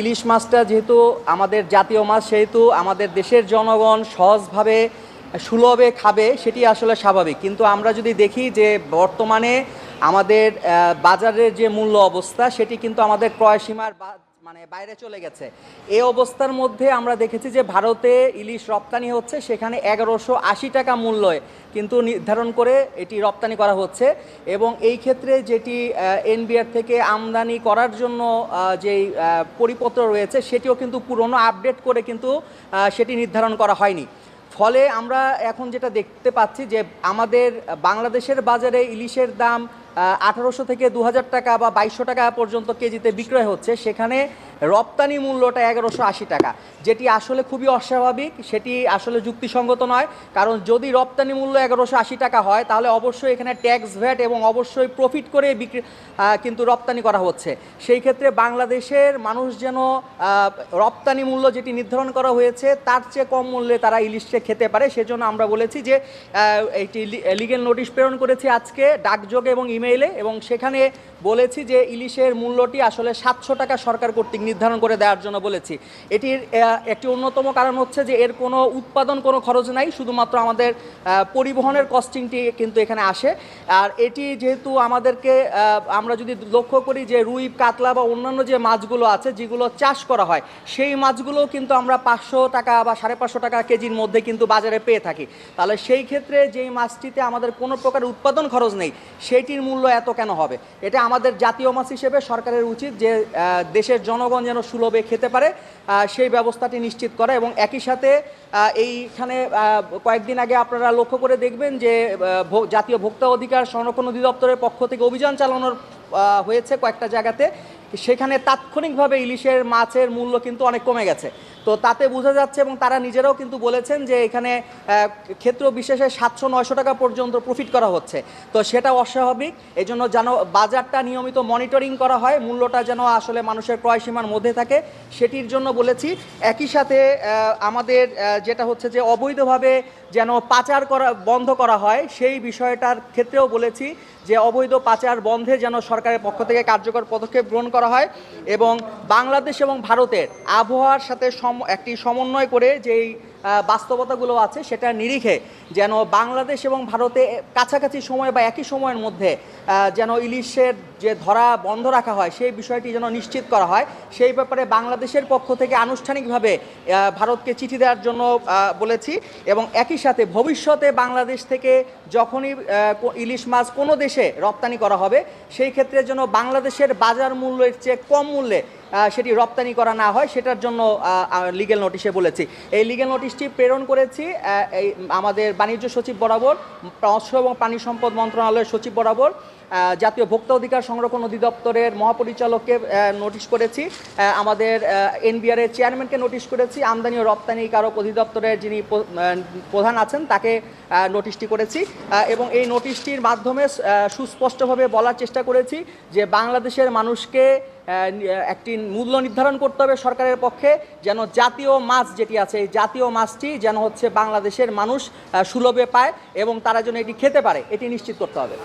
ইলিশ মাছটা যেহেতু আমাদের জাতীয় মাছ, সেহেতু আমাদের দেশের জনগণ সহজভাবে সুলভে খাবে, সেটি আসলে স্বাভাবিক। কিন্তু আমরা যদি দেখি যে বর্তমানে আমাদের বাজারের যে মূল্য অবস্থা, সেটি কিন্তু আমাদের ক্রয় সীমার মানে বাইরে চলে গেছে। এই অবস্থার মধ্যে আমরা দেখেছি যে ভারতে ইলিশ রপ্তানি হচ্ছে, সেখানে এগারোশো আশি টাকা মূল্যে কিন্তু নির্ধারণ করে এটি রপ্তানি করা হচ্ছে এবং এই ক্ষেত্রে যেটি এনবিআর থেকে আমদানি করার জন্য যেই পরিপত্র রয়েছে, সেটিও কিন্তু পুরনো আপডেট করে কিন্তু সেটি নির্ধারণ করা হয়নি। ফলে আমরা এখন যেটা দেখতে পাচ্ছি যে আমাদের বাংলাদেশের বাজারে ইলিশের দাম আঠারোশো থেকে দু হাজার টাকা বা বাইশশো টাকা পর্যন্ত কেজিতে বিক্রয় হচ্ছে। সেখানে রপ্তানি মূল্যটা এগারোশো আশি টাকা। যেটি আসলে খুবই অস্বাভাবিক, সেটি আসলে যুক্তিসঙ্গত নয়। কারণ যদি রপ্তানি মূল্য এগারোশো আশি টাকা হয়, তাহলে অবশ্যই এখানে ট্যাক্স ভ্যাট এবং অবশ্যই প্রফিট করে বিক্রি কিন্তু রপ্তানি করা হচ্ছে। সেই ক্ষেত্রে বাংলাদেশের মানুষ যেন রপ্তানি মূল্য যেটি নির্ধারণ করা হয়েছে, তার চেয়ে কম মূল্যে তারা ইলিশকে খেতে পারে। সেজন্য আমরা বলেছি যে এইটি লিগেল নোটিশ প্রেরণ করেছি আজকে। ডাকযোগে এবং ইমেইলে এবং সেখানে বলেছি যে ইলিশের মূল্যটি আসলে সাতশো টাকা সরকার কর্তৃক নির্ধারণ করে দেওয়ার জন্য বলেছি। এটির একটি অন্যতম কারণ হচ্ছে যে এর কোনো উৎপাদন, কোনো খরচ নাই, শুধুমাত্র আমাদের পরিবহনের কস্টিংটি কিন্তু এখানে আসে। আর এটি যেহেতু আমাদেরকে আমরা যদি লক্ষ্য করি যে রুই, কাতলা বা অন্যান্য যে মাছগুলো আছে, যেগুলো চাষ করা হয়, সেই মাছগুলো কিন্তু আমরা পাঁচশো টাকা বা সাড়ে পাঁচশো টাকা কেজির মধ্যে কিন্তু বাজারে পেয়ে থাকি। তাহলে সেই ক্ষেত্রে যেই মাছটিতে আমাদের কোনো প্রকার উৎপাদন খরচ নেই, সেইটির মূল্য এত কেন হবে? এটা আমাদের জাতীয় মাছ হিসেবে সরকারের উচিত যে দেশের জনগণ যেন সুলভে খেতে পারে সেই ব্যবস্থাটি নিশ্চিত করা এবং একই সাথে এইখানে কয়েকদিন আগে আপনারা লক্ষ্য করে দেখবেন যে জাতীয় ভোক্তা অধিকার সংরক্ষণ অধিদপ্তরের পক্ষ থেকে অভিযান চালানোর হয়েছে কয়েকটা জায়গাতে। সেখানে তাৎক্ষণিকভাবে ইলিশের মাছের মূল্য কিন্তু অনেক কমে গেছে। তো তাতে বোঝা যাচ্ছে এবং তারা নিজেরাও কিন্তু বলেছেন যে এখানে ক্ষেত্র বিশেষে সাতশো নয়শো টাকা পর্যন্ত প্রফিট করা হচ্ছে। তো সেটা অস্বাভাবিক। এই জন্য যেন বাজারটা নিয়মিত মনিটরিং করা হয়, মূল্যটা যেন আসলে মানুষের ক্রয় সীমার মধ্যে থাকে, সেটির জন্য বলেছি। একই সাথে আমাদের যেটা হচ্ছে যে অবৈধভাবে যেন পাচার করা, বন্ধ করা হয়, সেই বিষয়টার ক্ষেত্রেও বলেছি যে অবৈধ পাচার বন্ধে যেন সরকারের পক্ষ থেকে কার্যকর পদক্ষেপ গ্রহণ করা হয় এবং বাংলাদেশ এবং ভারতের আবহাওয়ার সাথে সম- একটি সমন্বয় করে যেই বাস্তবতাগুলো আছে সেটা নিরিখে যেন বাংলাদেশ এবং ভারতে কাছাকাছি সময় বা একই সময়ের মধ্যে যেন ইলিশের যে ধরা বন্ধ রাখা হয় সেই বিষয়টি যেন নিশ্চিত করা হয়। সেই ব্যাপারে বাংলাদেশের পক্ষ থেকে আনুষ্ঠানিকভাবে ভারতকে চিঠি দেওয়ার জন্য বলেছি এবং একই সাথে ভবিষ্যতে বাংলাদেশ থেকে যখনই ইলিশ মাছ কোনো দেশে রপ্তানি করা হবে, সেই ক্ষেত্রে যেন বাংলাদেশের বাজার মূল্যের চেয়ে কম মূল্যে সেটি রপ্তানি করা না হয়, সেটার জন্য লিগেল নোটিশে বলেছি। এই লিগেল নোটিশটি প্রেরণ করেছি আমাদের বাণিজ্য সচিব বরাবর মৎস্য এবং প্রাণী সম্পদ মন্ত্রণালয়ের সচিব বরাবর। জাতীয় ভোক্তা অধিকার সংরক্ষণ অধিদপ্তরের মহাপরিচালককে নোটিশ করেছি। আমাদের এনবিআর এর চেয়ারম্যানকে নোটিশ করেছি। আমদানি ও রপ্তানি কারক অধিদপ্তরের যিনি প্রধান আছেন, তাকে নোটিশটি করেছি। এবং এই নোটিশটির মাধ্যমে সুস্পষ্টভাবে বলার চেষ্টা করেছি যে বাংলাদেশের মানুষকে একটি মূল্য নির্ধারণ করতে হবে সরকারের পক্ষে, যেন জাতীয় মাছ যেটি আছে, এই জাতীয় মাছটি যেন হচ্ছে বাংলাদেশের মানুষ সুলভে পায় এবং তারা যেন এটি খেতে পারে, এটি নিশ্চিত করতে হবে।